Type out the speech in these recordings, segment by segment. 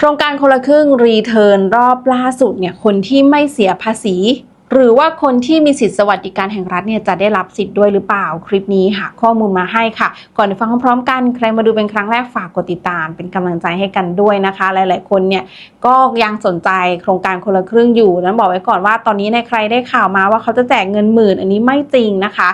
โครงการคนละครึ่งรีเทิร์นรอบล่าสุดเนี่ยคนที่ไม่เสียภาษี หรือว่าคนที่มีสิทธิสวัสดิการแห่งรัฐเนี่ยจะได้รับสิทธิ์ด้วยหรือเปล่าคลิปนี้หาข้อมูลมาให้ค่ะ ก่อนไปฟังพร้อมๆกันใครมาดูเป็นครั้งแรกฝากกดติดตาม เป็นกำลังใจให้กันด้วยนะคะ หลายๆ คนเนี่ยก็ยังสนใจโครงการคนละครึ่งอยู่นั้นบอกไว้ก่อนว่าตอนนี้ในใครได้ข่าวมาว่าเขาจะแจกเงินหมื่น อันนี้ไม่จริงนะคะ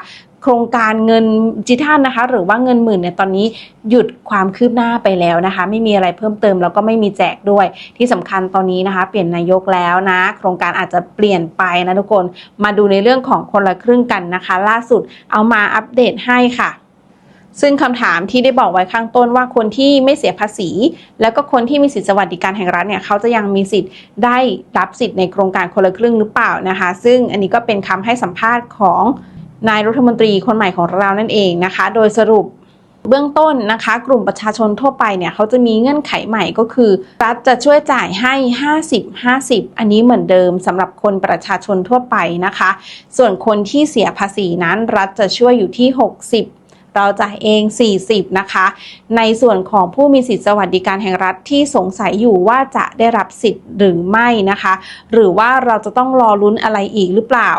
โครงการเงินจิทัลนะคะ หรือว่าเงินหมื่นเนี่ยตอนนี้หยุดความคืบหน้าไปแล้วนะคะ ไม่มีอะไรเพิ่มเติมแล้วก็ไม่มีแจกด้วย ที่สำคัญตอนนี้นะคะ เปลี่ยนนายกแล้วนะ โครงการอาจจะเปลี่ยนไปนะทุกคนมาดูในเรื่องของคนละครึ่งกันนะคะ ล่าสุดเอามาอัปเดตให้ค่ะซึ่งคำถามที่ได้บอกไว้ข้างต้นว่าคนที่ไม่เสียภาษี แล้วก็คนที่มีสิทธิสวัสดิการแห่งรัฐเนี่ยเขาจะยังมีสิทธิ์ได้รับสิทธิ์ในโครงการคนละครึ่งหรือเปล่านะคะ ซึ่งอันนี้ก็เป็นคำให้สัมภาษณ์ของ นายรัฐมนตรีคนใหม่ของเรานั่นเองนะคะ โดยสรุปเบื้องต้นนะคะ กลุ่มประชาชนทั่วไปเนี่ยเขาจะมีเงื่อนไขใหม่ก็คือ รัฐจะช่วยจ่ายให้ 50 50 อันนี้เหมือนเดิมสำหรับคนประชาชนทั่วไปนะคะ ส่วนคนที่เสียภาษีนั้น รัฐจะช่วยอยู่ที่ 60เราจ่ายเอง 40 นะคะ ในส่วนของผู้มีสิทธิสวัสดิการแห่งรัฐที่สงสัยอยู่ว่าจะได้รับสิทธิ์หรือไม่นะคะ หรือว่าเราจะต้องรอลุ้นอะไรอีกหรือเปล่า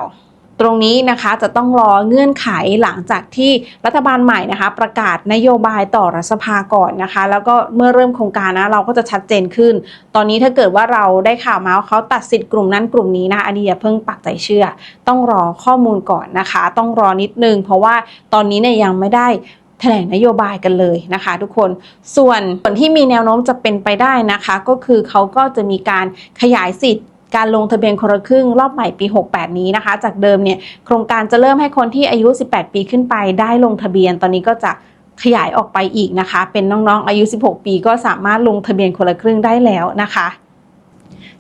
ตรงนี้นะคะจะต้องรอเงื่อนไขหลังจากที่รัฐบาลใหม่นะคะ ประกาศนโยบายต่อรัฐสภาก่อนนะคะ แล้วก็เมื่อเริ่มโครงการนะเราก็จะชัดเจนขึ้น ตอนนี้ถ้าเกิดว่าเราได้ข่าวมาว่าเขาตัดสิทธิ์กลุ่มนั้นกลุ่มนี้นะคะอันนี้อย่าเพิ่งปักใจเชื่อ ต้องรอข้อมูลก่อนนะคะ ต้องรอนิดนึง เพราะว่าตอนนี้เนี่ยยังไม่ได้แถลงนโยบายกันเลยนะคะ ทุกคน ส่วนส่วนที่มีแนวโน้มจะเป็นไปได้นะคะ ก็คือเขาก็จะมีการขยายสิทธิ์ การลงทะเบียนคนละครึ่งรอบใหม่ปี 68 นี้นะคะ จากเดิมเนี่ยโครงการจะเริ่มให้คนที่อายุ 18 ปีขึ้นไปได้ลงทะเบียน ตอนนี้ก็จะขยายออกไปอีกนะคะ เป็นน้องๆ อายุ 16 ปีก็สามารถลงทะเบียนคนละครึ่งได้แล้วนะคะ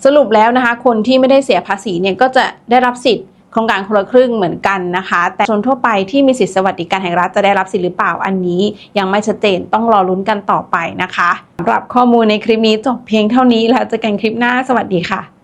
สรุปแล้วนะคะ คนที่ไม่ได้เสียภาษีเนี่ยก็จะได้รับสิทธิ์โครงการคนละครึ่งเหมือนกันนะคะ แต่ชนทั่วไปที่มีสิทธิสวัสดิการแห่งรัฐจะได้รับสิทธิ์หรือเปล่าอันนี้ ยังไม่ชัดเจนต้องรอลุ้นกันต่อไปนะคะสำหรับข้อมูลในคลิปนี้จบเพียงเท่านี้แล้วเจอกันคลิปหน้าสวัสดีค่ะ